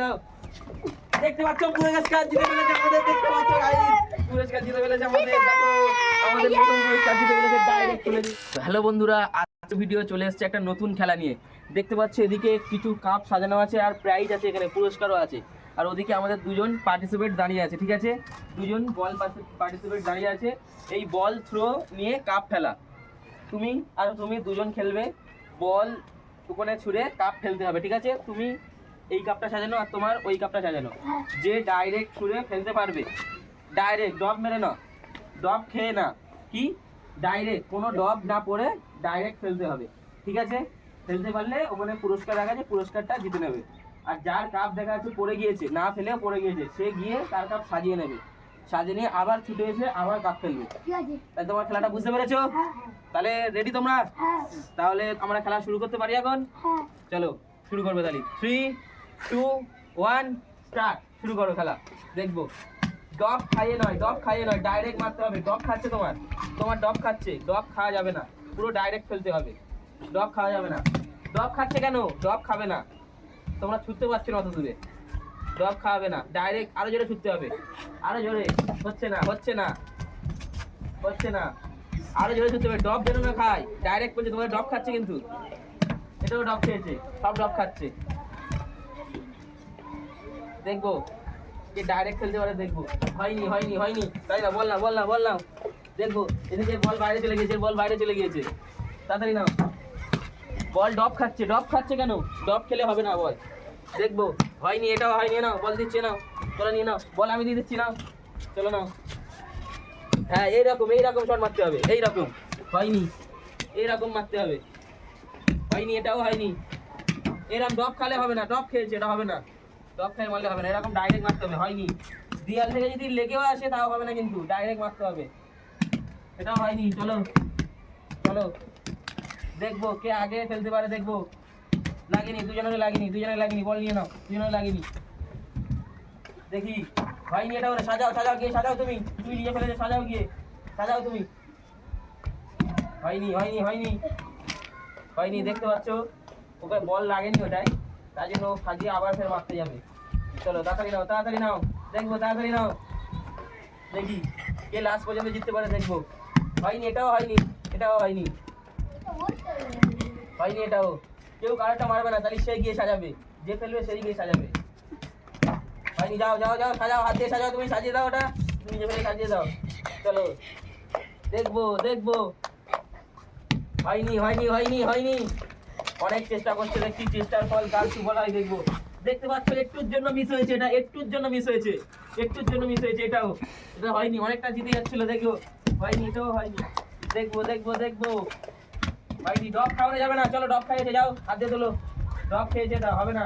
দাও। দেখতে পাচ্ছ পুরস্কার জিতে ফেলেছে আমাদের দেখতে পাচ্ছ পুরস্কার জিতে ফেলেছে আমাদের দেখো আমাদের প্রথম পুরস্কার জিতে ফেলেছে ডাইরেক্ট চলে হ্যালো বন্ধুরা আজকে ভিডিও চলে এসেছে একটা নতুন খেলা নিয়ে। দেখতে পাচ্ছ এদিকে কিছু কাপ সাজানো আছে আর প্রাইজ আছে এখানে পুরস্কারও আছে। আর ওদিকে আমাদের দুজন পার্টিসিপেট দাঁড়িয়ে আছে ঠিক আছে? দুজন বল পার্টিসিপেট দাঁড়িয়ে আছে। এই বল থ্রো নিয়ে কাপ ফেলা তুমি আর তুমি দুজন খেলবে। বল ওখানে ছুঁড়ে কাপ ফেলতে হবে ঠিক আছে? তুমি এই কাপটা সাজানো আর তোমার ওই কাপটা সাজানো। যে ডাইরেক্ট ছুঁড়ে ফেলতে পারবে। ডাইরেক্ট ডব মেরে না ডব খেয়ে না। কি? ডাইরেক্ট কোনো ডব না পড়ে ডাইরেক্ট ফেলতে হবে। ঠিক আছে? ফেলতে পারলে ওখানে পুরস্কার রাখা আছে পুরস্কারটা জিতে নেবে। আর যার কাপ দেখা যাচ্ছে পড়ে গিয়েছে না ফেলেও পড়ে গিয়েছে সে গিয়ে তার কাপ সাজিয়ে নেবে। সাজিয়ে নিয়ে আবার ছুটে এসে আবার কাপ ফেলবে। তাহলে তোমার খেলাটা বুঝতে পেরেছ? হ্যাঁ তাহলে রেডি তোমরা? হ্যাঁ। তাহলে আমরা খেলা শুরু করতে পারি এখন? হ্যাঁ। চলো শুরু করবে তাহলে। থ্রি টু ওয়ান স্টার্ট শুরু করো খেলা। দেখব। ডব খাইয়ে নয় ডব খাইয়ে নয় ডাইরেক্ট মারতে হবে। ডব খাচ্ছে তোমার। তোমার ডব খাচ্ছে ডব খাওয়া যাবে না। পুরো ডাইরেক্ট ফেলতে হবে। ডব খাওয়া যাবে না। ডব খাচ্ছে কেন? ডব খাবে না। তোমরা ছুটতে পারছ না অত দূরে। ডব খাওয়াবে না। ডাইরেক্ট আরও জোরে ছুটতে হবে। আরও জোরে। হচ্ছে না হচ্ছে না। হচ্ছে না। আরও জোরে ছুটতে হবে। ডব যেন না খায় ডাইরেক্ট বলছে তোমার ডব খাচ্ছে কিন্তু। এটাও ডব খেয়েছে। সব ডব খাচ্ছে। দেখব। যে ডাইরেক্ট খেলতে পারে দেখব। হয়নি হয়নি হয়নি। তাই না? বল না বল না বল না। দেখব। এদিকে বল বাইরে চলে গিয়েছে বল বাইরে চলে গিয়েছে। তাড়াতাড়ি নাও। বল ডব খাচ্ছে ডব খাচ্ছে কেন? ডব খেলে হবে না বল দেখব। হয়নি, এটাও হয়নি। নাও বল দিচ্ছে, নাও। চলো নিয়ে নাও। বল আমি দিয়ে দিচ্ছি, নাও। চলো নাও। হ্যাঁ এইরকম এইরকম শট মারতে হবে। এইরকম। হয়নি। এইরকম মারতে হবে। হয়নি, এটাও হয়নি। এরকম ডব খালে হবে না। ডব খেয়েছে এটা হবে না। ডব খেয়ে মারলে হবে না, এরকম ডাইরেক্ট মারতে হবে, হয়নি। দিয়াল থেকে যদি লেগেও আসে, তাও হবে না কিন্তু ডাইরেক্ট মারতে হবে। এটাও হয়নি, চলো। চলো। দেখব কে আগে ফেলতে পারে, দেখব। লাগেনি দুজনের লাগেনি দুজনের লাগেনি, বল নিয়ে নাও দুজনের লাগেনি। দেখি, হয়নি এটা বলে সাজাও সাজাও গিয়ে, সাজাও তুমি। তুমি নিয়ে ফেলেছো, সাজাও গিয়ে, সাজাও তুমি। হয়নি হয়নি হয়নি। হয়নি, দেখতে পাচ্ছ? ওকে বল লাগেনি ওটাই জন্য ও সাজিয়ে আবার ফের মারতে যাবে। চলো, তাড়াতাড়ি নাও তাড়াতাড়ি নাও, দেখব, তাড়াতাড়ি নাও। দেখি, কে লাস্ট পর্যন্ত জিততে পারে দেখব। হয়নি, এটাও হয়নি এটাও হয়নি। হয়নি, এটাও। কেউ কারোরটা মারবে না, তাহলে সে গিয়ে সাজাবে। যে ফেলবে, সেই গিয়ে সাজাবে। হয়নি, যাও যাও যাও, সাজাও, হাত দিয়ে সাজাও, তুমি সাজিয়ে দাও ওটা। তুমি যে ফেলে সাজিয়ে দাও। চলো, দেখব দেখব। হয়নি হয়নি হয়নি হয়নি। অনেক চেষ্টা করছে দেখছি, চেষ্টার ফল কাল হয় দেখব। দেখতে পাচ্ছ, একটুর জন্য মিস হয়েছে এটা, একটুর জন্য মিস হয়েছে, একটুর জন্য মিস হয়েছে, এটাও। এটা হয়নি, অনেকটা জিতে যাচ্ছিল দেখো হয়নি, এটাও হয়নি। দেখব দেখব দেখব। হয়নি ডব খাওয়ানো যাবে না, চলো ডব খাইয়েছে যাও, হাত দিয়ে তোলো। ডব খেয়েছে, এটা হবে না।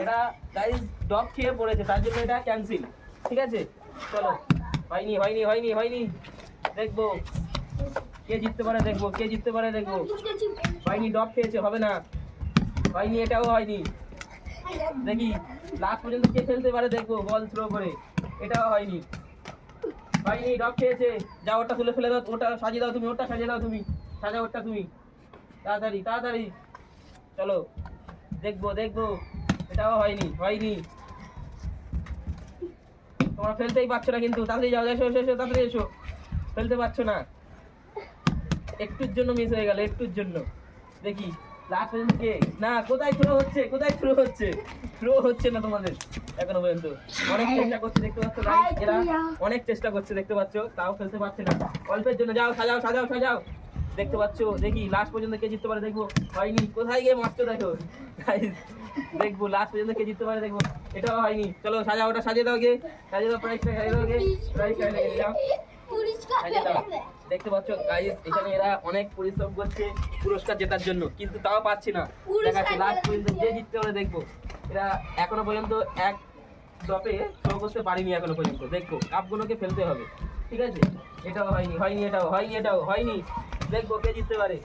এটা গাইস ডব খেয়ে পড়েছে, তার জন্য এটা ক্যান্সেল ঠিক আছে? চলো। হয়নি হয়নি হয়নি হয়নি। দেখব। কে জিততে পারে দেখব কে জিততে পারে দেখব। হয়নি ডব খেয়েছে হবে না। হয়নি এটাও হয়নি। দেখি লাস্ট পর্যন্ত কে খেলতে পারে দেখব বল থ্রো করে। এটাও হয়নি। হয়নি ডব খেয়েছে। যা ওটা তুলে ফেলে দাও ওটা সাজিয়ে দাও তুমি ওটা সাজিয়ে দাও তুমি। সাজাও ওটা তুমি। তাড়াতাড়ি তাড়াতাড়ি। চলো দেখব দেখব। এটাও হয়নি হয়নি। তোমরা ফেলতেই পারছ না কিন্তু। তাড়াতাড়ি যাও এসো এসো এসো তাড়াতাড়ি এসো। ফেলতে পারছ না। একটুর জন্য মিস হয়ে গেল একটুর জন্য। দেখি লাস্ট পর্যন্ত কে? না কোথায় থ্রো হচ্ছে? কোথায় থ্রো হচ্ছে? থ্রো হচ্ছে না তোমাদের। এখনও পর্যন্ত। অনেক চেষ্টা করছে দেখতে পাচ্ছ এরা অনেক চেষ্টা করছে দেখতে পাচ্ছ তাও ফেলতে পারছে না। অল্পের জন্য যাও সাজাও সাজাও সাজাও। দেখতে পাচ্ছ দেখি লাস্ট পর্যন্ত কে জিততে পারে দেখব। হয়নি। কোথায় গিয়ে মারছো দেখো? দেখব লাস্ট পর্যন্ত কে জিততে পারে দেখব। এটাও হয়নি। চলো সাজাও ওটা সাজিয়ে দাও গে। সাজিয়ে দাও প্রাইসটা খাইয়ে দাও গে। যাও সাজিয়ে দাও। দেখতে পাচ্ছ গাইস এখানে এরা অনেক পরিশ্রম করছে পুরস্কার জেতার জন্য কিন্তু তাও পাচ্ছি না। দেখাচ্ছে লাস্ট পর্যন্ত যে জিততে পারে দেখব। এরা এখনও পর্যন্ত এক ডপে থ্রো করতে পারিনি এখনও পর্যন্ত। দেখব কাপগুলোকে ফেলতে হবে। ঠিক আছে? এটাও হয়নি হয়নি এটাও হয়নি এটাও হয়নি। দেখব কে জিততে পারে।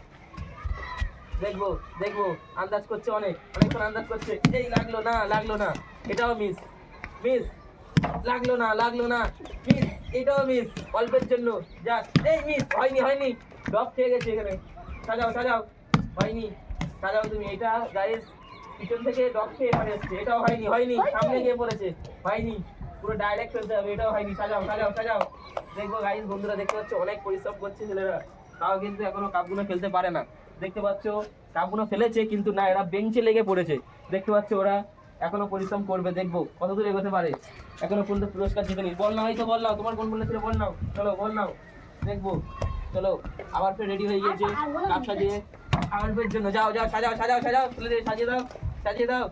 দেখব দেখব আন্দাজ করছে অনেক। অনেকক্ষণ আন্দাজ করছে এই লাগল না লাগল না। এটাও মিস মিস লাগল না লাগল না। মিস এটাও মিস অল্পের জন্য। যাক এই মিস হয়নি হয়নি। ড্রপ খেয়ে গেছে এখানে। সাজাও সাজাও। হয়নি সাজাও তুমি। এটা গাইস পিছন থেকে ডক খেয়ে এসছে। এটাও হয়নি হয়নি। সামনে গিয়ে পড়েছে। হয়নি। পুরো ডাইরেক্ট ফেলতে হবে। এটাও হয়নি। সাজাও সাজাও সাজাও। দেখব গাইজ বন্ধুরা দেখতে পাচ্ছ? অনেক পরিশ্রম করছে ছেলেরা। তাও কিন্তু এখনও কাপগুলো ফেলতে পারে না। দেখতে পাচ্ছ? কাপগুলো ফেলেছে কিন্তু না এরা বেঞ্চে লেগে পড়েছে। দেখতে পাচ্ছ ওরা? এখনও পরিশ্রম করবে, দেখব। কত দূর এগোতে পারে? এখনও পর্যন্ত পুরস্কার জিতেনি বল না এই তো বল নাও, তোমার কোন বলেছিল বল নাও। চলো, বল নাও। দেখব। চলো, আবার ফের রেডি হয়ে গিয়েছে কাপ সাজিয়ে। আমার ফের জন্য, যাও যাও, সাজাও সাজাও সাজাও, তুলে দিয়ে সাজিয়ে দাও সাজিয়ে দাও।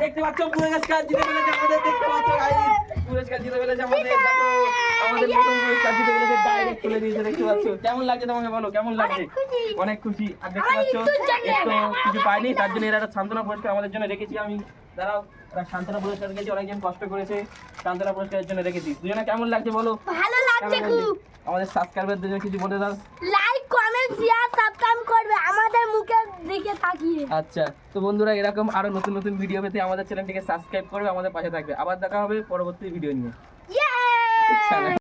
দেখতে পাচ্ছ, পুরস্কার জিতে ফেলেছে আমাদের, দেখতে পাচ্ছ পুরস্কার আমাদের দেখো আমাদের প্রথম পুরস্কার জিতে ফেলেছে ডাইরেক্ট তুলে দিয়েছে দেখতে পাচ্ছ। কেমন লাগছে তোমাকে বলো কেমন লাগছে? অনেক খুশি আর দেখতে পাচ্ছ একটু কিছু পাইনি তার জন্য এরা একটা সান্ত্বনা পুরস্কার আমাদের জন্য রেখেছি। আমি দাঁড়াও এরা সান্ত্বনা পুরস্কার রেখেছি অনেকজন কষ্ট করেছে সান্ত্বনা পুরস্কারের জন্য রেখেছি। দুজনে কেমন লাগছে বলো? ভালো লাগছে লাগছে খুব। আমাদের সাবস্ক্রাইবারদের জন্য কিছু বলে দাও। লাইক কমেন্ট শেয়ার সাবস্ক্রাইব করবে। দিকে তাকিয়ে। আচ্ছা তো বন্ধুরা এরকম আরও নতুন নতুন ভিডিও পেতে আমাদের চ্যানেলটিকে সাবস্ক্রাইব করবে আমাদের পাশে থাকবে। আবার দেখা হবে পরবর্তী ভিডিও নিয়ে।